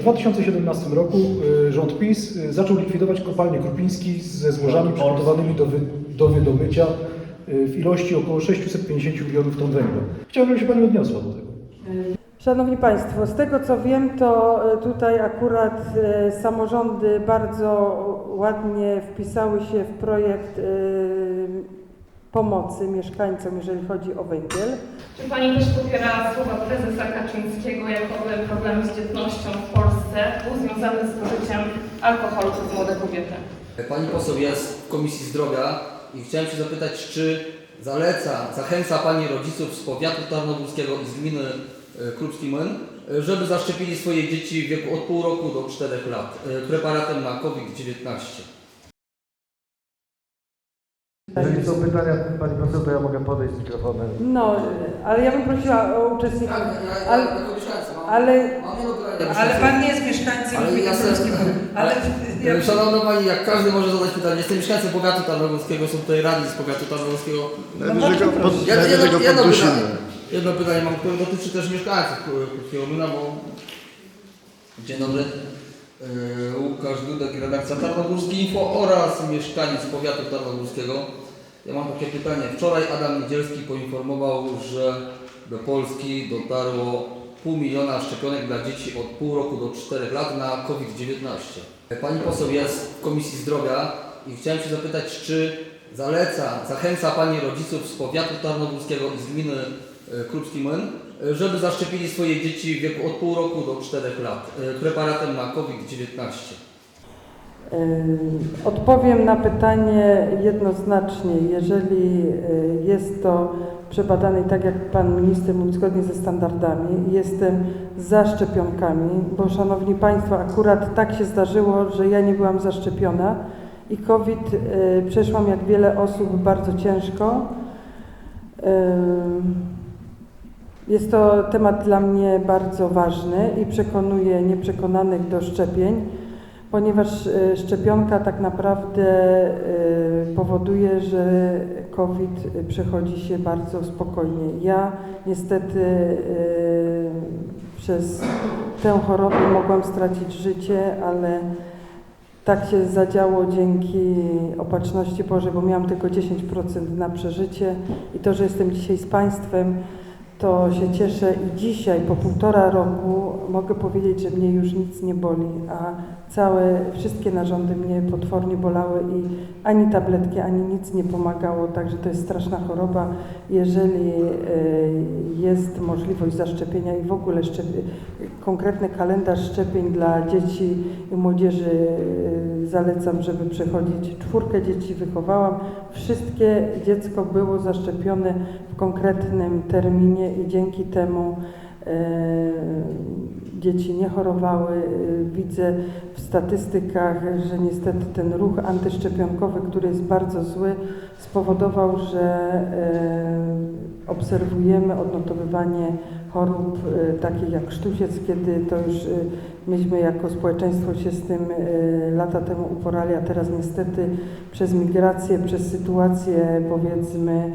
W 2017 roku y, rząd PiS y, zaczął likwidować kopalnię Krupiński ze złożami przygotowanymi do, wy, do wydobycia y, w ilości około 650 milionów ton węgla. Chciałbym, żeby się Pani odniosła do tego. Szanowni Państwo, z tego co wiem, to tutaj akurat samorządy bardzo ładnie wpisały się w projekt pomocy mieszkańcom, jeżeli chodzi o węgiel. Czy Pani też popiera słowa prezesa Kaczyńskiego, jakoby problem z dzietnością w Polsce był związany z spożyciem alkoholu przez młode kobiety? Pani poseł jest w Komisji Zdrowia i chciałem się zapytać, czy zaleca, zachęca Pani rodziców z powiatu tarnogórskiego i z gminy e, Krupski Młyn, e, żeby zaszczepili swoje dzieci w wieku od pół roku do 4 lat e, preparatem na COVID-19. Jeżeli są pytania Pani poseł, to ja mogę podejść z mikrofonem. No, e, ale ja bym prosiła o uczestników. Ale- mieszkańca mam, Ale jedno pytanie. Ale pan nie jest mieszkańcem Ale ja Ale Ja, ja, Szanowna Pani, jak każdy może zadać pytanie, jestem mieszkańcem powiatu tarnogórskiego, są tutaj radni z powiatu tarnogórskiego. Najwyżej go, pod, Jedno, jedno, pytanie, jedno pytanie mam, które dotyczy też mieszkańców Krótkiego Młyna, bo... Dzień dobry. Yy, Łukasz Dudek, redakcja Tarnogórski Info oraz mieszkaniec powiatu tarnogórskiego. Ja mam takie pytanie. Wczoraj Adam Niedzielski poinformował, że do Polski dotarło pół miliona szczepionek dla dzieci od pół roku do 4 lat na COVID-19. Pani poseł jest w Komisji Zdrowia i chciałem się zapytać, czy zaleca, zachęca Pani rodziców z powiatu tarnogórskiego i z gminy e, Krupski Młyn, żeby zaszczepili swoje dzieci w wieku od pół roku do 4 lat e, preparatem na COVID-19. Odpowiem na pytanie jednoznacznie. Jeżeli e, jest to przebadane tak jak Pan Minister mówi, zgodnie ze standardami, jestem za szczepionkami, bo Szanowni Państwo, akurat tak się zdarzyło, że ja nie byłam zaszczepiona i COVID e, przeszłam jak wiele osób bardzo ciężko. Jest to temat dla mnie bardzo ważny i przekonuje nieprzekonanych do szczepień, ponieważ e, szczepionka tak naprawdę e, powoduje, że COVID przechodzi się bardzo spokojnie. Ja niestety e, przez tę chorobę mogłam stracić życie, ale tak się zadziało dzięki opatrzności Bożej, bo miałam tylko 10% na przeżycie i to, że jestem dzisiaj z Państwem, to się cieszę i dzisiaj po półtora roku mogę powiedzieć, że mnie już nic nie boli, a całe, wszystkie narządy mnie potwornie bolały i ani tabletki, ani nic nie pomagało, także to jest straszna choroba. Jeżeli e, jest możliwość zaszczepienia i w ogóle konkretny kalendarz szczepień dla dzieci młodzieży e, zalecam, żeby przechodzić. Czwórkę dzieci wychowałam, wszystkie dziecko było zaszczepione w konkretnym terminie i dzięki temu e, dzieci nie chorowały. E, Widzę w statystykach, że niestety ten ruch antyszczepionkowy, który jest bardzo zły, spowodował, że e, obserwujemy odnotowywanie chorób e, takich jak sztuciec, kiedy to już e, myśmy jako społeczeństwo się z tym e, lata temu uporali, a teraz niestety przez migrację, przez sytuację powiedzmy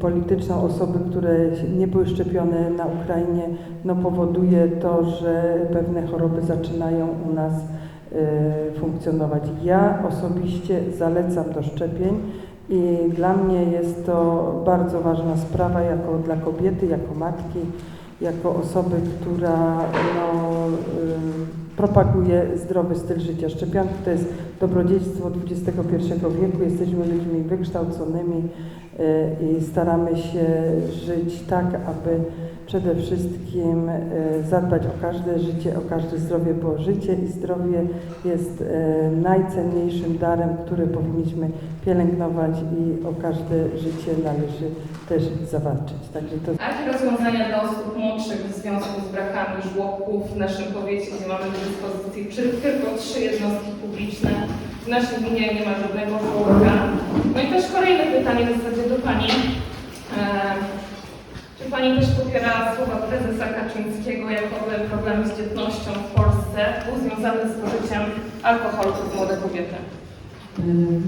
polityczną osoby, które nie były szczepione na Ukrainie, no powoduje to, że pewne choroby zaczynają u nas funkcjonować. Ja osobiście zalecam do szczepień i dla mnie jest to bardzo ważna sprawa jako dla kobiety, jako matki, jako osoby, która no, y, propaguje zdrowy styl życia. Szczepionki to jest dobrodziejstwo XXI wieku, jesteśmy ludźmi wykształconymi y, i staramy się żyć tak, aby przede wszystkim y, zadbać o każde życie, o każde zdrowie, bo życie i zdrowie jest y, najcenniejszym darem, który powinniśmy pielęgnować i o każde życie należy też zawalczyć. Także to A jakie rozwiązania dla osób młodszych w związku z brakami żłobków w naszym powiecie, gdzie mamy do dyspozycji tylko trzy jednostki publiczne? W naszej gminie nie ma żadnego żłobka. No i też kolejne pytanie w zasadzie do Pani. E, Czy Pani też popiera słowa prezesa Kaczyńskiego, jakoby problem z dzietnością w Polsce był związany z spożyciem alkoholu przez młode kobiety?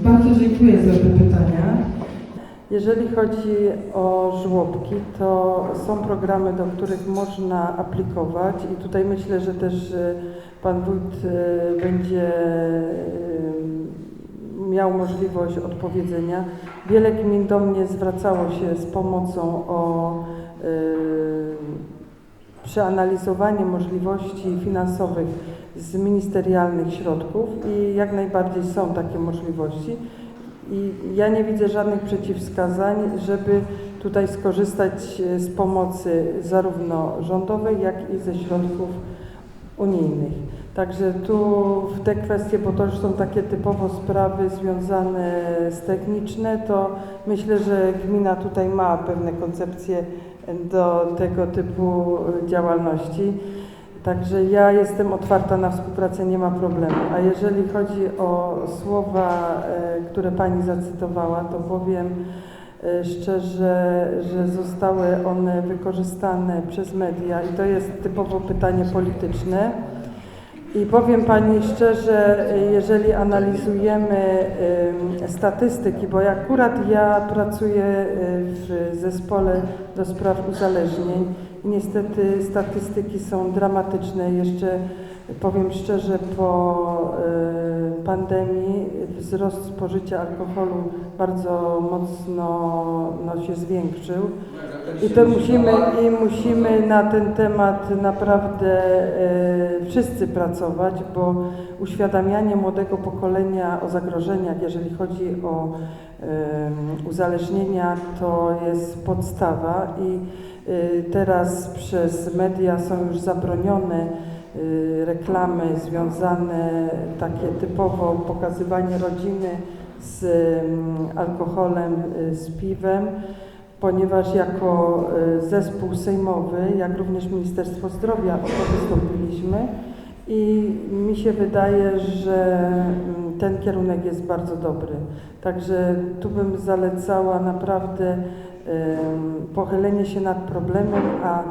Bardzo dziękuję za te pytania. Jeżeli chodzi o żłobki, to są programy, do których można aplikować i tutaj myślę, że też e, Pan Wójt e, będzie miał możliwość odpowiedzenia. Wiele gmin do mnie zwracało się z pomocą o przeanalizowanie możliwości finansowych z ministerialnych środków i jak najbardziej są takie możliwości. I ja nie widzę żadnych przeciwwskazań, żeby tutaj skorzystać e, z pomocy zarówno rządowej, jak i ze środków unijnych. Także tu w te kwestie, bo to już są takie typowo sprawy związane z techniczne, to myślę, że gmina tutaj ma pewne koncepcje do tego typu działalności. Także ja jestem otwarta na współpracę, nie ma problemu. A jeżeli chodzi o słowa, e, które Pani zacytowała, to powiem e, szczerze, że zostały one wykorzystane przez media i to jest typowo pytanie polityczne. I powiem Pani szczerze, jeżeli analizujemy em, statystyki, bo akurat ja pracuję e, w zespole do spraw uzależnień niestety statystyki są dramatyczne. Jeszcze powiem szczerze, po e, pandemii wzrost spożycia alkoholu bardzo mocno no, się zwiększył. I to musimy, i musimy na ten temat naprawdę e, wszyscy pracować, bo uświadamianie młodego pokolenia o zagrożeniach, jeżeli chodzi o e, uzależnienia, to jest podstawa i e, teraz przez media są już zabronione reklamy związane, takie typowo pokazywanie rodziny z mm, alkoholem, e, z piwem ponieważ jako e, zespół sejmowy, jak również Ministerstwo Zdrowia o to wystąpiliśmy i mi się wydaje, że mm, ten kierunek jest bardzo dobry. Także tu bym zalecała naprawdę pochylenie się nad problemem, a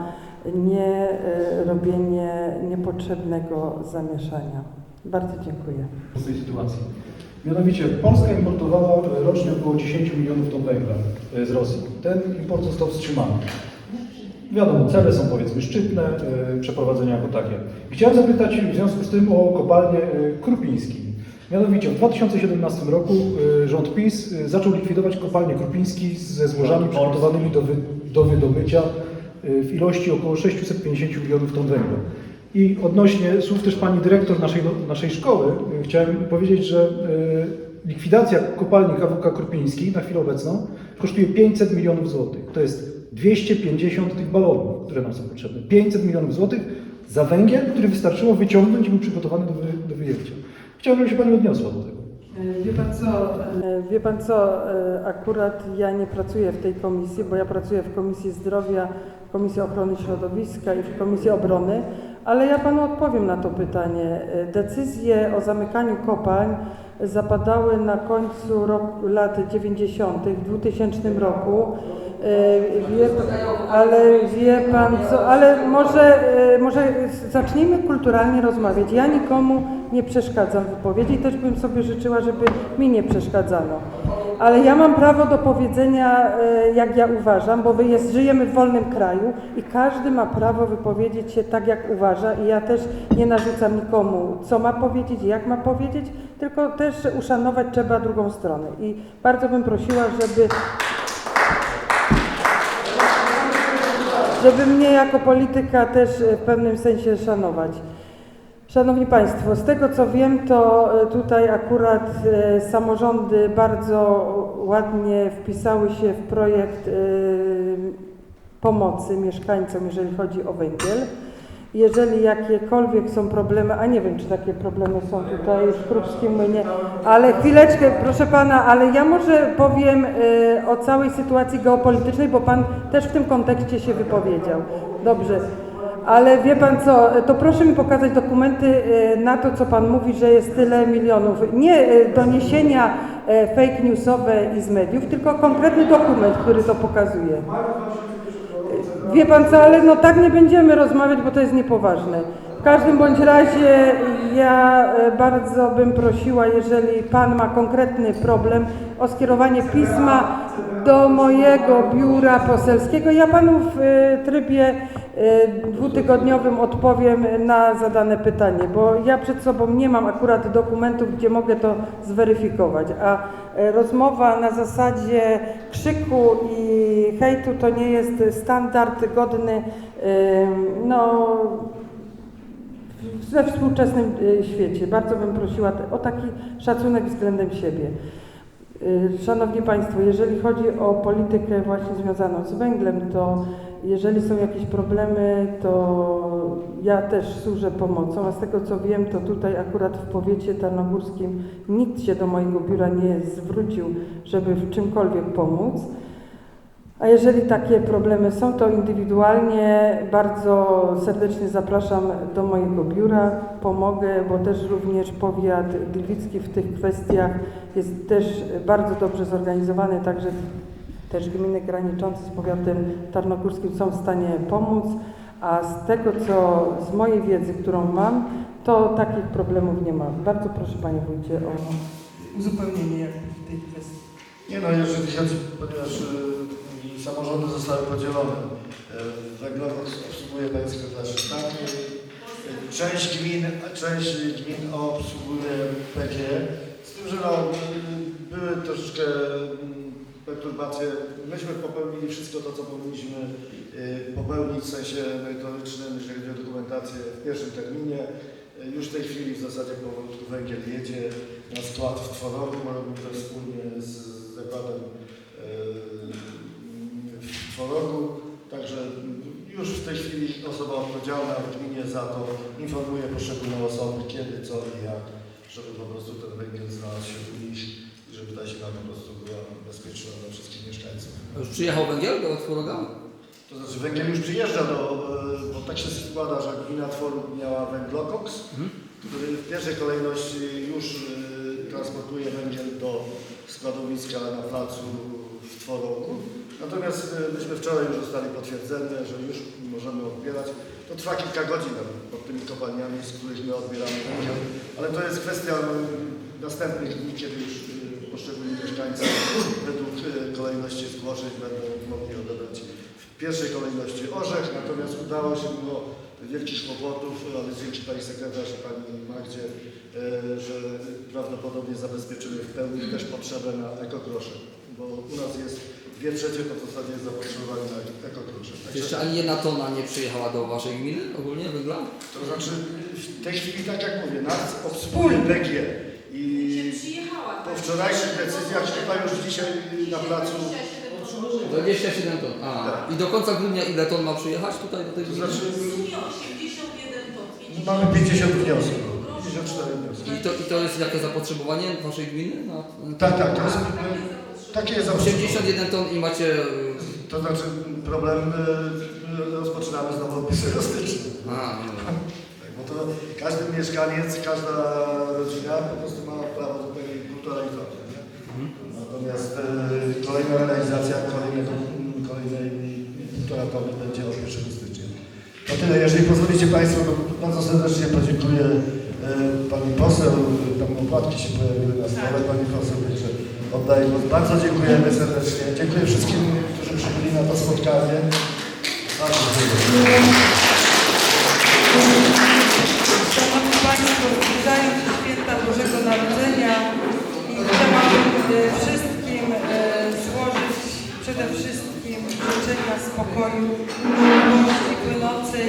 nie e, robienie niepotrzebnego zamieszania. Bardzo dziękuję. w tej sytuacji. Mianowicie Polska importowała rocznie około 10 milionów ton węgla e, z Rosji. Ten import został wstrzymany. Wiadomo, cele są powiedzmy szczytne, e, przeprowadzenia jako takie. Chciałem zapytać w związku z tym o kopalnię Krupiński. Mianowicie w 2017 roku rząd PiS zaczął likwidować kopalnię Krupiński ze złożami przygotowanymi do, wy, do wydobycia w ilości około 650 milionów ton węgla. I odnośnie słów też pani dyrektor naszej, naszej szkoły, y, chciałem powiedzieć, że y, likwidacja kopalni KWK Krupiński na chwilę obecną kosztuje 500 milionów złotych. To jest 250 tych balonów, które nam są potrzebne. 500 milionów złotych za węgiel, który wystarczyło wyciągnąć i był przygotowany do, wy, do wyjęcia. Chciałbym, żeby się pani odniosła do tego. Wie pan co, wie pan co, akurat ja nie pracuję w tej komisji, bo ja pracuję w Komisji Zdrowia, Komisji Ochrony Środowiska i w Komisji Obrony, ale ja panu odpowiem na to pytanie. Decyzje o zamykaniu kopalń zapadały na końcu roku, lat 90. w 2000 roku. E, Wie, ale wie pan co, ale może, e, może zacznijmy kulturalnie rozmawiać. Ja nikomu nie przeszkadzam w wypowiedzi i też bym sobie życzyła, żeby mi nie przeszkadzano. Ale ja mam prawo do powiedzenia, e, jak ja uważam, bo jest, żyjemy w wolnym kraju i każdy ma prawo wypowiedzieć się tak, jak uważa i ja też nie narzucam nikomu, co ma powiedzieć jak ma powiedzieć, tylko też uszanować trzeba drugą stronę. I bardzo bym prosiła, żeby żeby mnie jako polityka też e, w pewnym sensie szanować. Szanowni Państwo, z tego co wiem, to e, tutaj akurat e, samorządy bardzo ładnie wpisały się w projekt pomocy mieszkańcom, jeżeli chodzi o węgiel. Jeżeli jakiekolwiek są problemy, a nie wiem, czy takie problemy są tutaj w Krupskim Młynie, ale chwileczkę, proszę Pana, ale ja może powiem e, o całej sytuacji geopolitycznej, bo Pan też w tym kontekście się wypowiedział. Dobrze. Ale wie Pan co, to proszę mi pokazać dokumenty e, na to, co Pan mówi, że jest tyle milionów. Nie e, doniesienia e, fake newsowe i z mediów, tylko konkretny dokument, który to pokazuje. Wie Pan co, ale no tak nie będziemy rozmawiać, bo to jest niepoważne. W każdym bądź razie ja e, bardzo bym prosiła, jeżeli Pan ma konkretny problem, o skierowanie pisma do mojego biura poselskiego. Ja panu w e, trybie e, dwutygodniowym odpowiem na zadane pytanie, bo ja przed sobą nie mam akurat dokumentów, gdzie mogę to zweryfikować, a e, rozmowa na zasadzie krzyku i hejtu to nie jest standard godny no, we współczesnym świecie. Bardzo bym prosiła o taki szacunek względem siebie. Y, Szanowni Państwo, jeżeli chodzi o politykę właśnie związaną z węglem, to jeżeli są jakieś problemy, to ja też służę pomocą, a z tego co wiem, to tutaj akurat w powiecie tarnogórskim nikt się do mojego biura nie zwrócił, żeby w czymkolwiek pomóc. A jeżeli takie problemy są, to indywidualnie bardzo serdecznie zapraszam do mojego biura, pomogę, bo też również powiat gliwicki w tych kwestiach jest też bardzo dobrze zorganizowany, także też gminy graniczące z powiatem tarnogórskim są w stanie pomóc, a z tego co z mojej wiedzy, którą mam, to takich problemów nie ma. Bardzo proszę Panie Wójcie o uzupełnienie tej kwestii. Nie no, jeżeli chodzi, ponieważ samorządy zostały podzielone, y, węglowość obsługuje tak, y, część gmin, część gmin obsługuje PGE, z tym, że no, były troszeczkę mm, perturbacje. Myśmy popełnili wszystko to, co powinniśmy y, popełnić w sensie merytorycznym, jeżeli chodzi o dokumentację w pierwszym terminie. Y, Już w tej chwili w zasadzie powolutku węgiel jedzie na skład w Tworogu, robimy to wspólnie z zakładem w Tworogu. Także już w tej chwili osoba odpowiedzialna w gminie za to informuje poszczególne osoby, kiedy, co i jak, żeby po prostu ten węgiel znalazł się nich i żeby ta zima po prostu była bezpieczna dla wszystkich mieszkańców. A Już przyjechał węgiel do Tworoga? To znaczy węgiel już przyjeżdża do, yy, bo tak się składa, że gmina Tworog miała węglokoks, Mhm. który w pierwszej kolejności już y, transportuje węgiel do składowiska na placu w Tworogu. Natomiast y, myśmy wczoraj już zostali potwierdzeni, że już możemy odbierać. To trwa kilka godzin pod tymi kopalniami, z których my odbieramy węgiel, ale to jest kwestia y, następnych dni, kiedy już y, poszczególni mieszkańcy według y, kolejności zgłoszeń będą mogli odebrać w pierwszej kolejności orzech, natomiast udało się mimo wielkich kłopotów, ale dzięki Pani Sekretarz i Pani Magdzie, e, że prawdopodobnie zabezpieczymy w pełni też potrzebę na ekogrosze, bo u nas jest dwie trzecie to w zasadzie jest zapotrzebowanie na ekogrosze. Czy jeszcze ani jedna tona nie przyjechała do Waszej gminy ogólnie węgla? To znaczy w tej chwili, tak jak mówię, nas obsługuje PG i po wczorajszych decyzjach chyba już dzisiaj na placu 27 ton. A, Tak. I do końca grudnia ile ton ma przyjechać tutaj do tej To gminy? znaczy 81 ton. mamy 50 wniosków, 54 wnioski. I to, I to jest jakie zapotrzebowanie Waszej gminy? Na, Tak, tak, to jest, takie jest zapotrzebowanie. 81 ton i macie... y, To znaczy problem y, rozpoczynamy znowu od 1 stycznia. A, no. Tak, bo to każdy mieszkaniec, każda rodzina po prostu ma prawo do tej półtorej tony. nie? Natomiast y, kolejna realizacja kolejnego, kolejnej półtora tony będzie od 1 stycznia. To tyle. Jeżeli pozwolicie Państwo, to bardzo serdecznie podziękuję y, Pani poseł. Tam opłatki się pojawiły na stole Pani poseł, także oddaję głos. Bardzo dziękujemy serdecznie. Dziękuję wszystkim, którzy przybyli na to spotkanie. Bardzo dziękuję. Szanowni Państwo, zbliżają się święta Bożego Narodzenia i chciałabym wszystkim złożyć przede wszystkim życzenia spokoju, miłości płynącej,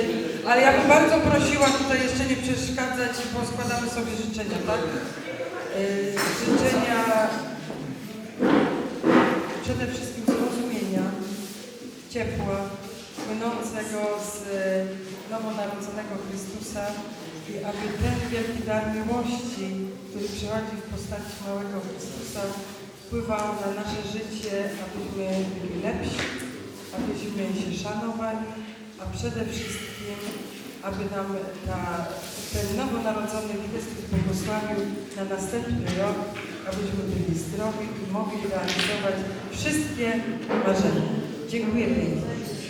ale ja bym bardzo prosiła tutaj jeszcze nie przeszkadzać, bo składamy sobie życzenia, tak? Życzenia przede wszystkim zrozumienia, ciepła, płynącego z e, nowonarodzonego Chrystusa i aby ten wielki dar miłości, który przychodzi w postaci małego Chrystusa, wpływał na nasze życie, abyśmy byli lepsi, abyśmy się szanowali, a przede wszystkim, aby nam ta, ten nowonarodzony Chrystus błogosławił na następny rok, abyśmy byli zdrowi i mogli realizować wszystkie marzenia. Dziękuję pięknie.